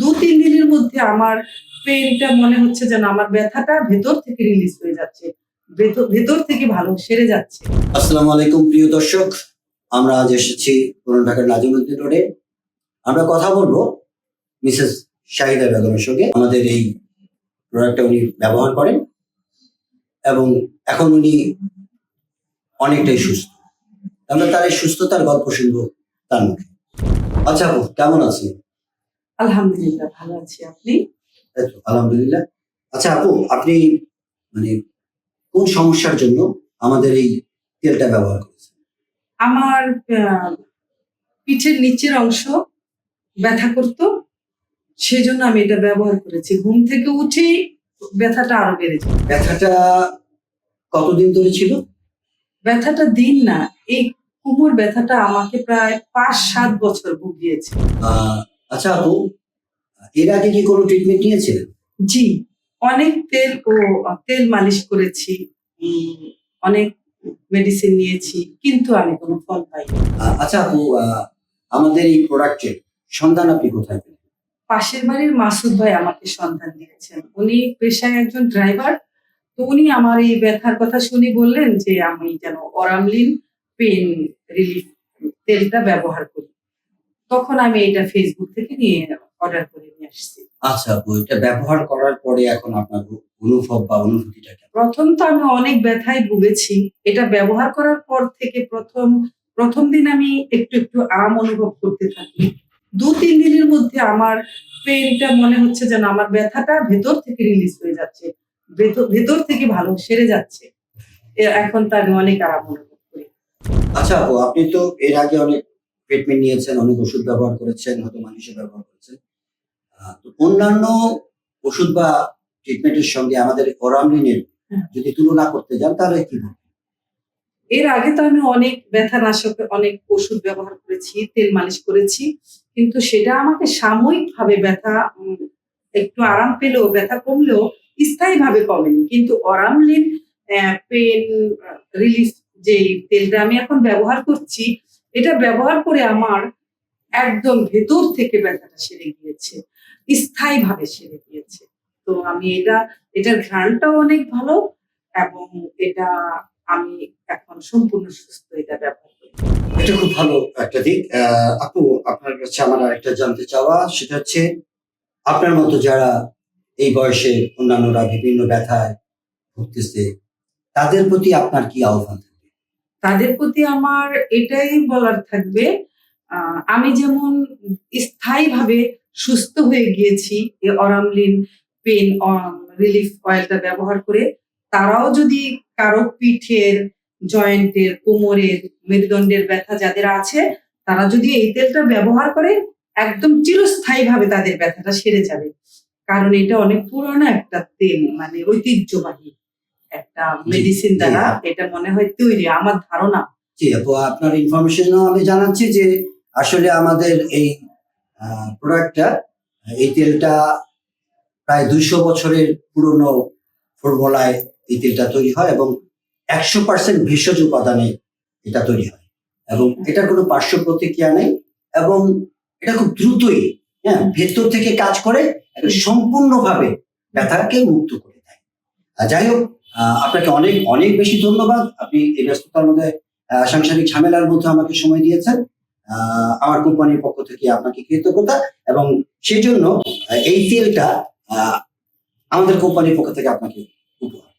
দু তিন দিনের মধ্যে আমার পেনটা মনে হচ্ছে যেন আমার ব্যথাটা ভেতর থেকে রিলিজ হয়ে যাচ্ছে। ভেতর থেকে ভালো, সেরে যাচ্ছে। আসসালামু আলাইকুম, প্রিয় দর্শক। আমরা আজ এসেছি পুরান ঢাকার নাজিমুদ্দিন রোডে। আমরা কথা বলব মিসেস শাহিদা বেগমের সঙ্গে। আমাদের এই প্রোডাক্টটা উনি ব্যবহার করেন এবং এখন উনি অনেকটাই সুস্থ। আমরা তার এই সুস্থতার গল্প শুনব তার মুখে। আচ্ছা কেমন আছেন? আলহামদুলিল্লাহ ভালো আছি। আপনি? আলহামদুলিল্লাহ। আচ্ছা আপু আপনি মানে কোন সমস্যার জন্য আমাদের এই তেলটা ব্যবহার করেছেন? আমার পিঠের নিচের অংশ ব্যথা করতো সেই জন্য আমি এটা ব্যবহার করেছি। ঘুম থেকে উঠেই ব্যথাটা আরও বেড়ে যায়। ব্যথাটা কতদিন ধরে ছিল? ব্যথাটা দিন না এই কোমর ব্যথাটা আমাকে প্রায় পাঁচ সাত বছর ভুগিয়েছে। আচ্ছা আপু এর আগে কি কোনো ট্রিটমেন্ট নিয়েছিলেন জি অনেক তেল ও তেল মালিশ করেছি অনেক মেডিসিন নিয়েছি কিন্তু আমি কোনো ফল পাইনি। আচ্ছা আপু আমাদের এই প্রোডাক্টের সন্ধান আপনি কোথায় পেলেন? পাশের বাড়ির মাসুদ ভাই আমাকে সন্ধান দিয়েছেন। উনি পেশায় একজন ড্রাইভার তো উনি আমার এই ব্যথার কথা শুনে বললেন যে আমি যেন অরামলিন পেন রিলিফ তেলটা ব্যবহার করি। তখন আমি এটা ফেসবুক থেকে নিয়ে অর্ডার করে নিয়ে আসছি। আচ্ছা বইটা ব্যবহার করার পরে এখন আপনার অনুভব বা অনুভূতিটা প্রথম তো আমি অনেক ব্যথায় ভুগেছি। এটা ব্যবহার করার পর থেকে প্রথম প্রথম দিন আমি একটু একটু আরাম অনুভব করতে থাকি। দু তিন দিনের মধ্যে আমার পেনটা মনে হচ্ছে যেন আমার ব্যথাটা ভেতর থেকে রিলিজ হয়ে যাচ্ছে। ভেতর থেকে ভালো সেরে যাচ্ছে। এখন তো আমি অনেক আরাম অনুভব করি। আচ্ছা আপু আপনি তো এর আগে অনেক ট্রিটমেন্ট নিয়েছেন অনেক ওষুধ ব্যবহার করেছেন হয়তো মানুষের ব্যবহার করেছেন তো অন্যান্য ওষুধ বা ট্রিটমেন্টের সঙ্গে আমাদের ওরামলিনের হুম। যদি তুলনা করতে যান তাহলে কি হবে? এর আগে তো আমি অনেক ব্যথা নাশক অনেক ওষুধ ব্যবহার করেছি তেল মালিশ করেছি কিন্তু সেটা আমাকে সাময়িকভাবে ব্যথা একটু আরাম পেলেও ব্যথা কমলেও স্থায়ীভাবে কমেনি। কিন্তু অরামলিন পেন রিলিফ যে তেলটা আমি এখন ব্যবহার করছি এটা ব্যবহার করে আমার একদম ভেতর থেকে ব্যথাটা সেরে গিয়েছে, স্থায়ীভাবে সেরে গিয়েছে। তো আমি এটা, এটার ঘ্রাণটাও অনেক ভালো এবং এটা আমি এখন সম্পূর্ণ সুস্থ এটা ব্যবহার করি। এটা খুব ভালো একটা দিক। আপু, আপনার কাছে আমার আরেকটা জানতে চাওয়া, সেটা হচ্ছে আপনার মতো যারা এই বয়সে অন্যান্যরা বিভিন্ন ব্যথায় ভুগতেছে, তাদের প্রতি আপনার কি আহ্বান? তাদের প্রতি আমার এটাই বলার থাকবে আমি যেমন স্থায়ীভাবে সুস্থ হয়ে গিয়েছি এই অরামলিন পেন রিলিফ অয়েলটা ব্যবহার করে, তারাও যদি কারও পিঠের, জয়েন্টের, কোমরের, মেরুদণ্ডের ব্যথা যাদের আছে, তারা যদি এই তেলটা ব্যবহার করে, একদম চিরস্থায়ীভাবে তাদের ব্যথাটা সেরে যাবে। কারণ এটা অনেক পুরনো একটা তেল মানে ঐতিহ্যবাহী। একটা মেডিসিন দ্বারা এটা মনে হয় তৈরি আমার ধারণা। জি আপু আপনার ইনফরমেশনও আমি জানাচ্ছি যে আসলে আমাদের এই প্রোডাক্টটা এই তেলটা প্রায় দুইশো বছরের পুরনো ফর্মুলায় এই তেলটা তৈরি হয় এবং একশো পার্সেন্ট ভেষজ উপাদানে এটা তৈরি হয়। এবং এটার কোনো পার্শ্ব প্রতিক্রিয়া নেই এবং এটা খুব দ্রুতই হ্যাঁ ভেতর থেকে কাজ করে সম্পূর্ণভাবে ব্যথাকে মুক্ত করে দেয়। আর যাই হোক আপনাকে অনেক অনেক বেশি ধন্যবাদ। আপনি এই ব্যস্ততার মধ্যে সাংসারিক ঝামেলার মধ্যে আমাকে সময় দিয়েছেন। আমার কোম্পানির পক্ষ থেকে আপনাকে কৃতজ্ঞতা এবং সেই জন্য এই তেলটা আমাদের কোম্পানির পক্ষ থেকে আপনাকে উপহার।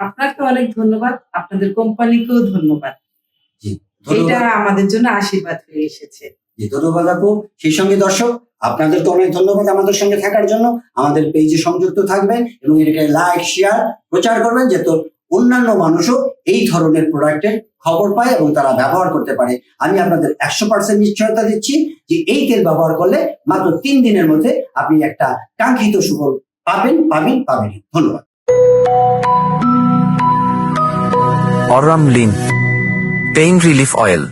আপনাকে অনেক ধন্যবাদ। আপনাদের কোম্পানিকেও ধন্যবাদ। এটা আমাদের জন্য আশীর্বাদ হয়ে এসেছে। ধন্যবাদ আপু সেই সঙ্গে দর্শক, আপনাদেরকে অনেক ধন্যবাদ আমাদের সঙ্গে থাকার জন্য। আমাদের পেজে সংযুক্ত থাকবেন এবং এটাকে লাইক শেয়ার প্রচার করবেন যাতে অন্যান্য মানুষও এই ধরনের প্রোডাক্টের খবর পায় এবং তারা ব্যবহার করতে পারে। আমি আপনাদের একশো পার্সেন্ট নিশ্চয়তা দিচ্ছি যে এই তেল ব্যবহার করলে মাত্র তিন দিনের মধ্যে আপনি একটা কাঙ্ক্ষিত সুফল পাবেন পাবেন পাবেন। ধন্যবাদ। Oram Lean Pain Relief Oil